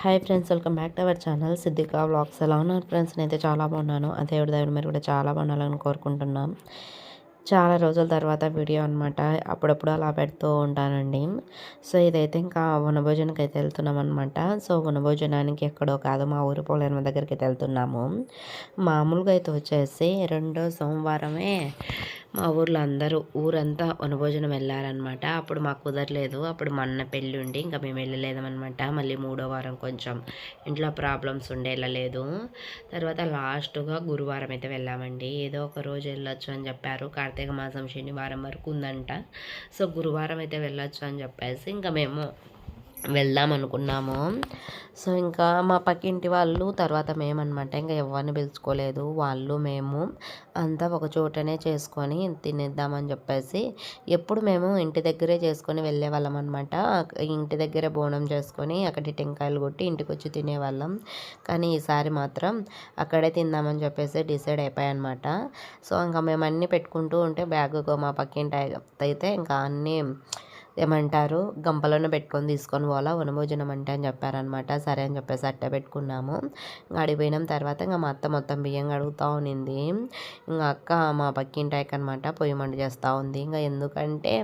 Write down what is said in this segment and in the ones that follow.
Hi friends welcome back to our channel Siddhika vlogs ఎలా ఉన్నారు friends నేనైతే చాలా బాగున్నాను. అదే దేవుడి మీరు కూడా చాలా బాగుండాలని కోరుకుంటున్నాం. చాలా రోజుల తర్వాత వీడియో అనమాట అప్పుడప్పుడు అలా పెడుతూ ఉంటానండి. సో ఇదైతే ఇంకా వనభోజనకి అయితే వెళ్తున్నాం అనమాట సో వనభోజనానికి ఎక్కడో కాదు మా ఊరి పోలేని దగ్గరికి అయితే వెళ్తున్నాము. మామూలుగా అయితే వచ్చేసి రెండో సోమవారమే మా ఊర్లో అందరూ ఊరంతా వనభోజనం వెళ్ళారనమాట. అప్పుడు మాకు కుదరలేదు. అప్పుడు మా అన్న పెళ్ళి ఉండి ఇంకా మేము వెళ్ళలేదనమాట. మళ్ళీ మూడో వారం కొంచెం ఇంట్లో ప్రాబ్లమ్స్ ఉండే వెళ్ళలేదు తర్వాత లాస్ట్గా గురువారం అయితే వెళ్ళామండి. ఏదో ఒక రోజు వెళ్ళొచ్చు అని చెప్పారు. కార్తీక మాసం శనివారం వరకు ఉందంట. సో గురువారం అయితే వెళ్ళొచ్చు అని చెప్పేసి ఇంకా మేము వెళ్దాం అనుకున్నాము సో ఇంకా మా పక్కింటి వాళ్ళు తర్వాత మేమనమాట ఇంకా ఎవరిని పిలుచుకోలేదు. వాళ్ళు మేము అంతా ఒక చోటనే చేసుకొని తినేద్దామని చెప్పేసి ఎప్పుడు మేము ఇంటి దగ్గరే చేసుకొని వెళ్ళే వాళ్ళం అనమాట ఇంటి దగ్గరే బోనం చేసుకొని అక్కడి టెంకాయలు కొట్టి ఇంటికి వచ్చి తినేవాళ్ళం. కానీ ఈసారి మాత్రం అక్కడే తిందామని చెప్పేసి డిసైడ్ అయిపోయాయన్నమాట. సో ఇంకా మేము అన్నీ పెట్టుకుంటూ ఉంటే బ్యాగ్ మా పక్కింటి అయితే ఇంకా అన్నీ ఏమంటారు? గంపలోనే పెట్టుకొని తీసుకొని పోవాలా? వనభోజనం అంటే అని చెప్పారనమాట సరే అని చెప్పేసి అట్టే పెట్టుకున్నాము. అడిగిపోయినాం తర్వాత ఇంకా మా అత్త మొత్తం బియ్యం కడుగుతూ ఉన్నింది ఇంకా అక్క మా పక్కింటాయికి అనమాట పొయ్యి మంట చేస్తూ ఉంది. ఇంకా ఎందుకంటే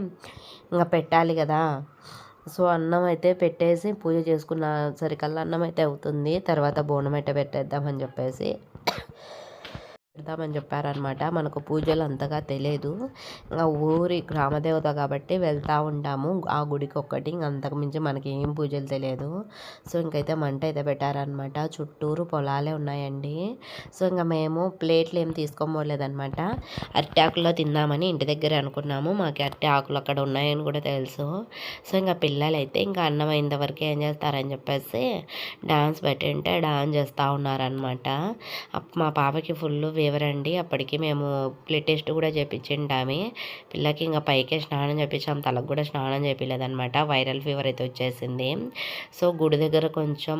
ఇంకా పెట్టాలి కదా. సో అన్నం అయితే పెట్టేసి పూజ చేసుకున్న సరికల్లా అన్నం అయితే అవుతుంది. తర్వాత బోనం అయితే పెట్టేద్దామని చెప్పేసి పెడతామని చెప్పారనమాట. మనకు పూజలు అంతగా తెలియదు ఇంకా ఊరి గ్రామదేవత కాబట్టి వెళ్తూ ఉంటాము. ఆ గుడికి ఒక్కటి ఇంక అంతకుమించి మనకి ఏం పూజలు తెలియదు సో ఇంకైతే మంట అయితే పెట్టారనమాట. చుట్టూరు పొలాలే ఉన్నాయండి. సో ఇంకా మేము ప్లేట్లు ఏం తీసుకోబోలేదనమాట అరటి ఆకులో తిందామని ఇంటి దగ్గర అనుకున్నాము. మాకు అరటి ఆకులు అక్కడ ఉన్నాయని కూడా తెలుసు. సో ఇంకా పిల్లలు అయితే ఇంకా అన్నం అయిన వరకు ఏం చేస్తారని చెప్పేసి డాన్స్ పెట్టింటే డాన్స్ చేస్తూ ఉన్నారనమాట. మా పాపకి ఫుల్ ఫీవర్ అండి అప్పటికి మేము బ్లడ్ టెస్ట్ కూడా చేయించిండామి పిల్లకి ఇంకా పైకే స్నానం చేయించాం తలకు కూడా స్నానం చేయించలేదనమాట వైరల్ ఫీవర్ అయితే వచ్చేసింది. సో గుడి దగ్గర కొంచెం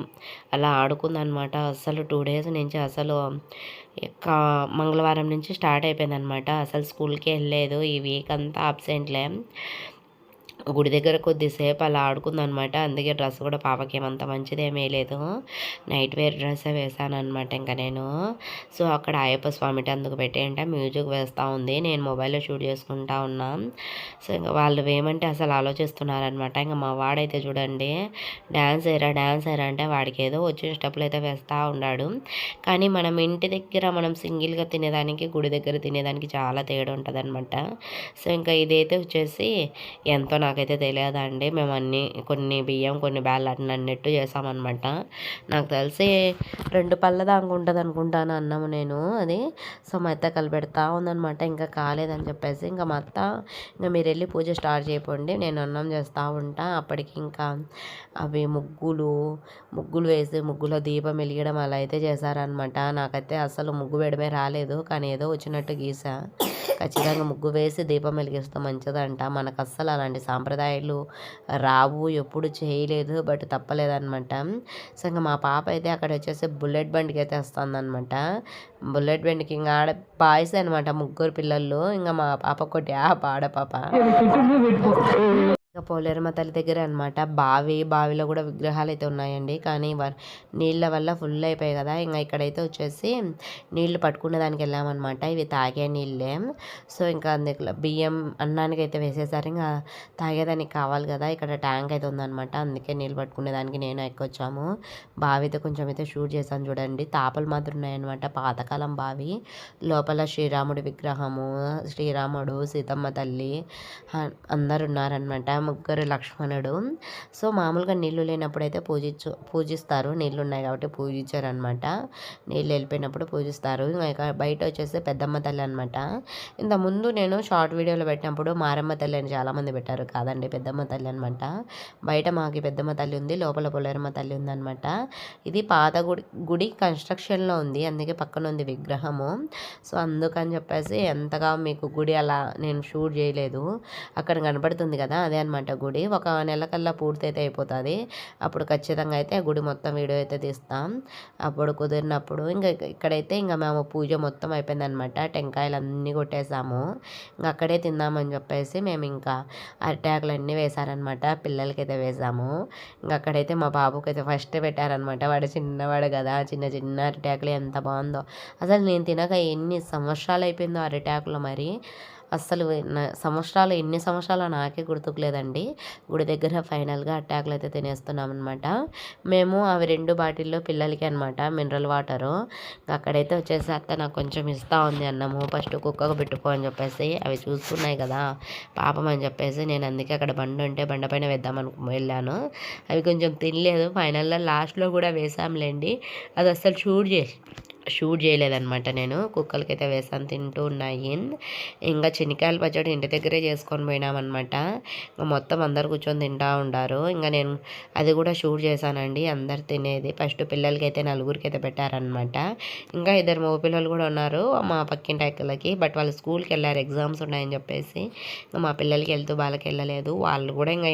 అలా ఆడుకుందనమాట అసలు టూ డేస్ నుంచి అసలు మంగళవారం నుంచి స్టార్ట్ అయిపోయింది అనమాట అసలు స్కూల్కి వెళ్ళలేదు. ఈ వీక్ అంతా అబ్సెంట్లే. గుడి దగ్గర కొద్దిసేపు అలా ఆడుకుందనమాట. అందుకే డ్రెస్ కూడా పాపకి ఏమంత మంచిదేమీ లేదు. నైట్ వేర్ డ్రెస్ వేసాను అనమాట ఇంకా నేను. సో అక్కడ అయ్యప్ప స్వామి అందుకు పెట్టేయంట. మ్యూజిక్ వేస్తూ ఉంది. నేను మొబైల్లో షూట్ చేసుకుంటా ఉన్నా. సో ఇంకా వాళ్ళు ఏమంటే అసలు ఆలోచిస్తున్నారనమాట. ఇంకా మా వాడైతే చూడండి డ్యాన్స్ ఎరా డ్యాన్స్ ఎరా అంటే వాడికి ఏదో వచ్చిన స్టెప్పులు అయితే వేస్తూ ఉన్నాడు కానీ మనం ఇంటి దగ్గర మనం సింగిల్గా తినేదానికి గుడి దగ్గర తినేదానికి చాలా తేడా ఉంటుంది సో ఇంకా ఇదైతే వచ్చేసి ఎంతో నాకు నాకైతే తెలియదండి. మేము అన్ని కొన్ని బియ్యం కొన్ని బ్యాల్ అన్నట్టు చేసామన్నమాట. నాకు తెలిసి రెండు పళ్ళ దాకా ఉంటుంది అనుకుంటాను అన్నాము నేను అది. సో మా అత్త కలిపెడతా ఉందనమాట ఇంకా కాలేదని చెప్పేసి ఇంకా మా అత్త ఇంకా మీరు వెళ్ళి పూజ స్టార్ట్ చేయకండి. నేను అన్నం చేస్తూ ఉంటా. అప్పటికి ఇంకా అవి ముగ్గులు ముగ్గులు వేసి ముగ్గులో దీపం వెలిగడం అలా అయితే చేశారనమాట నాకైతే అసలు ముగ్గు వేయడమే రాలేదు. కానీ ఏదో వచ్చినట్టు గీసా. ఖచ్చితంగా ముగ్గు వేసి దీపం వెలిగిస్తే మంచిదంట. మనకు అస్సలు అలాంటి సాంప్రదాయాలు రావు ఎప్పుడు చేయలేదు బట్ తప్పలేదనమాట సో ఇంకా మా పాప అయితే అక్కడ వచ్చేసి బుల్లెట్ బండికి అయితే వస్తుందనమాట బుల్లెట్ బండికి ఇంకా ఆడ బాయ్స్ అనమాట ముగ్గురు పిల్లలు. ఇంకా మా పాప ఒకటి ఆ పాడ పాప. ఇంకా పోలేరమ్మ తల్లి దగ్గర అనమాట బావి బావిలో కూడా విగ్రహాలు అయితే ఉన్నాయండి. కానీ నీళ్ళ వల్ల ఫుల్ అయిపోయాయి కదా. ఇంకా ఇక్కడైతే వచ్చేసి నీళ్ళు పట్టుకునే దానికి వెళ్ళామన్నమాట ఇవి తాగే నీళ్ళే. సో ఇంకా అందుకు బియ్యం అన్నానికి అయితే వేసేసారు. ఇంకా తాగేదానికి కావాలి కదా. ఇక్కడ ట్యాంక్ అయితే ఉందన్నమాట. అందుకే నీళ్ళు పట్టుకునే దానికి నేను ఎక్కొచ్చాము. బావి అయితే కొంచెం అయితే షూట్ చేశాను చూడండి. తాపలు మాత్రం ఉన్నాయన్నమాట. పాతకాలం బావి. లోపల శ్రీరాముడి విగ్రహము శ్రీరాముడు సీతమ్మ తల్లి అందరు ఉన్నారనమాట ముగ్గురు లక్ష్మణుడు. సో మామూలుగా నీళ్ళు లేనప్పుడు అయితే పూజించు పూజిస్తారు. నీళ్ళు ఉన్నాయి కాబట్టి పూజించారు అనమాట నీళ్ళు వెళ్ళిపోయినప్పుడు పూజిస్తారు. ఇంకా బయట వచ్చేసి పెద్దమ్మ తల్లి అనమాట ఇంత ముందు నేను షార్ట్ వీడియోలో పెట్టినప్పుడు మారమ్మ తల్లి అని చాలామంది పెట్టారు. కాదండి పెద్దమ్మ తల్లి అనమాట బయట మాకి పెద్దమ్మ తల్లి ఉంది లోపల పొలేరమ్మ తల్లి ఉందనమాట ఇది పాత గుడి గుడి కన్స్ట్రక్షన్లో ఉంది. అందుకే పక్కన ఉంది విగ్రహము. సో అందుకని చెప్పేసి ఎంతగా మీకు గుడి అలా నేను షూట్ చేయలేదు. అక్కడ కనబడుతుంది కదా అదే అనమాట అనమాట గుడి. ఒక నెల కల్లా పూర్తి అయితే అయిపోతుంది. అప్పుడు ఖచ్చితంగా అయితే గుడి మొత్తం వీడియో అయితే తీస్తాం. అప్పుడు కుదిరినప్పుడు ఇంకా ఇక్కడైతే ఇంకా మేము పూజ మొత్తం అయిపోయిందనమాట టెంకాయలు అన్నీ కొట్టేసాము. ఇంకా అక్కడే తిందామని చెప్పేసి మేము ఇంకా అరిటాకులు అన్నీ వేశారనమాట పిల్లలకైతే వేసాము. ఇంకా అక్కడైతే మా బాబుకి అయితే ఫస్ట్ పెట్టారనమాట వాడు చిన్నవాడు కదా చిన్న చిన్న అరిటాకులు ఎంత బాగుందో. అసలు నేను తినక ఎన్ని సంవత్సరాలు అయిపోయిందో అరిటాకులు మరి. అస్సలు సంవత్సరాలు ఎన్ని సంవత్సరాలు నాకే గుర్తుకులేదండి. గుడి దగ్గర ఫైనల్గా అట్టాకులు అయితే తినేస్తున్నామన్నమాట. మేము అవి రెండు బాటిల్లో పిల్లలకి అనమాట మినరల్ వాటరు. అక్కడైతే వచ్చేసి అత్త నాకు కొంచెం ఇస్తూ ఉంది అన్నము ఫస్ట్ కుక్కకు పెట్టుకో అని చెప్పేసి అవి చూస్తున్నాయి కదా. పాపం అని చెప్పేసి నేను అందుకే అక్కడ బండి ఉంటే బండ పైన వేద్దామని వెళ్ళాను. అవి కొంచెం తినలేదు. ఫైనల్లో లాస్ట్లో కూడా వేసాంలేండి. అది అస్సలు షూట్ చేసి షూట్ చేయలేదనమాట నేను. కుక్కలకైతే వేసాను తింటూ ఉన్నాయి. ఇంకా చెనికాయల పచ్చడి ఇంటి దగ్గరే చేసుకొని పోయినామన్నమాట. ఇంకా మొత్తం అందరు కూర్చొని తింటూ ఉండారు. ఇంకా నేను అది కూడా షూట్ చేశానండి. అందరు తినేది. ఫస్ట్ పిల్లలకి అయితే నలుగురికి అయితే పెట్టారనమాట ఇంకా ఇద్దరు మగ పిల్లలు కూడా ఉన్నారు. మా పక్కింటి అక్కలకి. బట్ వాళ్ళు స్కూల్కి వెళ్ళారు. ఎగ్జామ్స్ ఉన్నాయని చెప్పేసి. ఇంకా మా పిల్లలకి వెళ్తూ వాళ్ళకి వెళ్ళలేదు. వాళ్ళు కూడా ఇంకా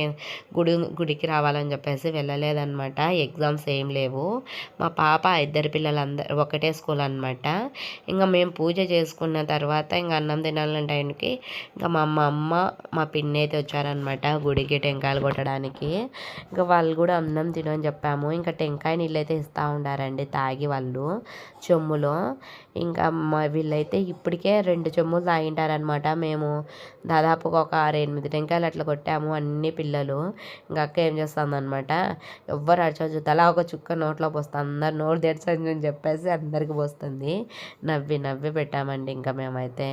గుడి గుడికి రావాలని చెప్పేసి వెళ్ళలేదన్నమాట. ఎగ్జామ్స్ ఏం లేవు. మా పాప ఇద్దరు పిల్లలందరూ ఒకటే స్కూల్ అనమాట ఇంకా మేము పూజ చేసుకున్న తర్వాత ఇంకా అన్నం తినాలని టైంకి ఇంకా మా అమ్మ అమ్మ మా పిన్ని అయితే వచ్చారనమాట గుడికి టెంకాయలు కొట్టడానికి. ఇంకా వాళ్ళు కూడా అన్నం తినని చెప్పాము. ఇంకా టెంకాయ నీళ్ళు అయితే ఇస్తూ ఉండారండి తాగి వాళ్ళు చెమ్ములో. ఇంకా మా వీళ్ళైతే ఇప్పటికే రెండు చెమ్ములు తాగింటారనమాట మేము దాదాపుగా ఒక ఆరు ఎనిమిది టెంకాయలు అట్లా కొట్టాము అన్ని పిల్లలు. ఇంకా అక్క ఏం చేస్తుందనమాట ఎవ్వరు అరచవచ్చు తలా ఒక చుక్క నోట్లో పోస్తాం అందరు నోరు తెరచని చెప్పేసి అందరికి పోస్తుంది. నవ్వి నవ్వి పెట్టామండి ఇంకా మేమైతే.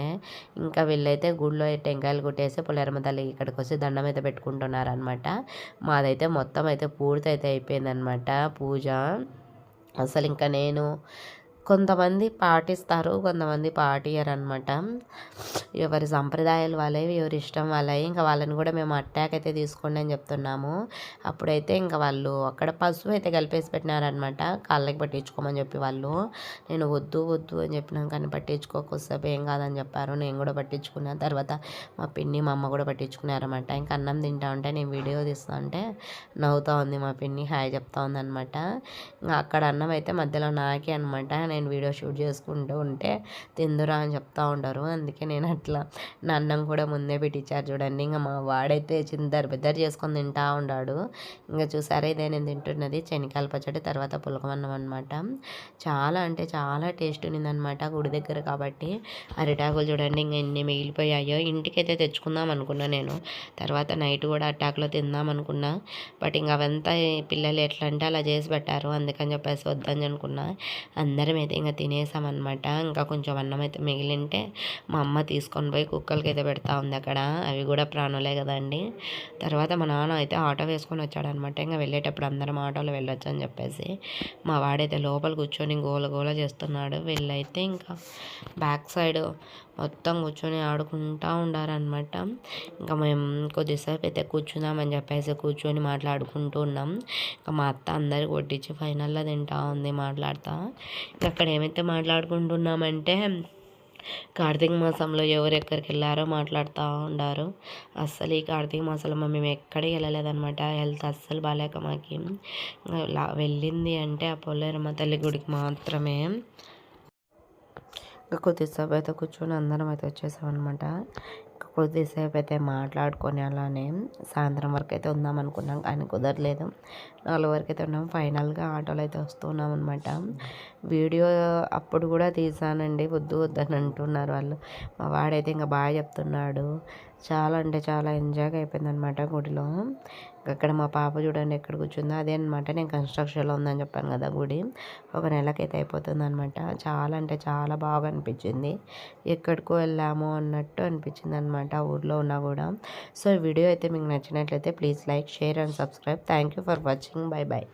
ఇంకా వీళ్ళైతే గుడిలో టెంకాయలు కొట్టేసి పులేరమ్మ తల్లి ఇక్కడికి వచ్చి దండం అయితే పెట్టుకుంటున్నారనమాట మాదైతే మొత్తం అయితే పూర్తి అయితే అయిపోయిందనమాట పూజ. అసలు ఇంకా నేను కొంతమంది పాటిస్తారు కొంతమంది పాటియరు అనమాట ఎవరి సంప్రదాయాలు వాళ్ళే ఎవరి ఇష్టం వాళ్ళవి ఇంకా వాళ్ళని కూడా మేము అట్టాక్ అయితే తీసుకోండి అని చెప్తున్నాము. అప్పుడైతే ఇంకా వాళ్ళు అక్కడ పసుపు అయితే కలిపేసి పెట్టినారనమాట కాళ్ళకి పట్టించుకోమని చెప్పి వాళ్ళు. నేను వద్దు వద్దు అని చెప్పినాను కానీ పట్టించుకోకొస్తే ఏం కాదని చెప్పారు. నేను కూడా పట్టించుకున్నాను తర్వాత మా పిన్ని మా అమ్మ కూడా పట్టించుకున్నారనమాట ఇంకా అన్నం తింటా ఉంటే నేను వీడియో తీస్తా ఉంటే నవ్వుతూ ఉంది మా పిన్ని హాయ్ చెప్తా ఉందనమాట ఇంకా అక్కడ అన్నం అయితే మధ్యలో నాకే అనమాట నేను వీడియో షూట్ చేసుకుంటూ ఉంటే తిందురా అని చెప్తా ఉంటారు. అందుకే నేను అట్లా నా అన్నం కూడా ముందే పెట్టించారు చూడండి. ఇంకా మా వాడైతే చిందరు బెద్దరు చేసుకొని తింటా ఉన్నాడు ఇంకా చూసారా ఇదే నేను తింటున్నది. శనకాయల పచ్చడి తర్వాత పులకమన్నం అనమాట చాలా అంటే చాలా టేస్ట్ ఉన్నిందనమాట గుడి దగ్గర కాబట్టి. అరిటాకులు చూడండి ఇంకా ఎన్ని మిగిలిపోయాయో. ఇంటికైతే తెచ్చుకుందాం అనుకున్నా నేను. తర్వాత నైట్ కూడా అటాకులో తిందాం అనుకున్నా. బట్ ఇంకా అవంతా పిల్లలు ఎట్లా అంటే అలా చేసి పెట్టారు. అందుకని చెప్పేసి వద్దని అనుకున్నా. అందరం అయితే ఇంకా తినేసామన్నమాట. ఇంకా కొంచెం అన్నం అయితే మిగిలింటే మా అమ్మ తీసుకొని పోయి కుక్కలకి అయితే పెడతా ఉంది అక్కడ. అవి కూడా ప్రాణులే కదండి. తర్వాత మా నాన్న అయితే ఆటో వేసుకొని వచ్చాడనమాట ఇంకా వెళ్ళేటప్పుడు అందరం ఆటోలో వెళ్ళొచ్చు అని చెప్పేసి. మా వాడైతే లోపల కూర్చొని గోల గోల చేస్తున్నాడు. వీళ్ళైతే ఇంకా బ్యాక్ సైడ్ మొత్తం కూర్చొని ఆడుకుంటూ ఉండారనమాట ఇంకా మేము కొద్దిసేపు అయితే కూర్చుందామని చెప్పేసి కూర్చొని మాట్లాడుకుంటూ ఉన్నాం. ఇంకా మా అత్త అందరికి కొట్టించి ఫైనల్లో తింటా ఉంది మాట్లాడుతా. అక్కడ ఏమైతే మాట్లాడుకుంటున్నామంటే కార్తీక మాసంలో ఎవరు ఎక్కడికి వెళ్ళారో మాట్లాడుతూ ఉండారు. అస్సలు ఈ కార్తీక మాసంలో మేము ఎక్కడికి వెళ్ళలేదనమాట హెల్త్ అస్సలు బాగాలేక మాకి వెళ్ళింది అంటే ఆ పొల్లేరమ్మ తల్లి గుడికి మాత్రమే. ఇంకా కొద్దిసేపు అయితే కూర్చొని అందరం అయితే వచ్చేసామన్నమాట. కొద్దిసేపు అయితే మాట్లాడుకొని అలానే సాయంత్రం వరకు అయితే ఉందాం అనుకున్నాం కానీ కుదరలేదు. నాలుగు వరకు అయితే ఉన్నాం. ఫైనల్గా ఆటోలో అయితే వస్తున్నాం అనమాట వీడియో అప్పుడు కూడా తీసానండి. వద్దు వద్దని అంటున్నారు వాళ్ళు. మా వాడైతే ఇంకా బాగా చెప్తున్నాడు. చాలా అంటే చాలా ఎంజాయ్గా అయిపోయింది అనమాట గుడిలో. ఇక్కడ మా పాప చూడండి ఎక్కడ కూర్చుందో అదే అనమాట నేను కన్స్ట్రక్షన్లో ఉందని చెప్పాను కదా గుడి. ఒక నెలకైతే అయిపోతుంది అనమాట చాలా అంటే చాలా బాగా అనిపించింది. ఎక్కడికో వెళ్ళాము అన్నట్టు అనిపించింది అనమాట ఊర్లో ఉన్నా కూడా. సో ఈ వీడియో అయితే మీకు నచ్చినట్లయితే please like share and subscribe. Thank you for watching. Bye bye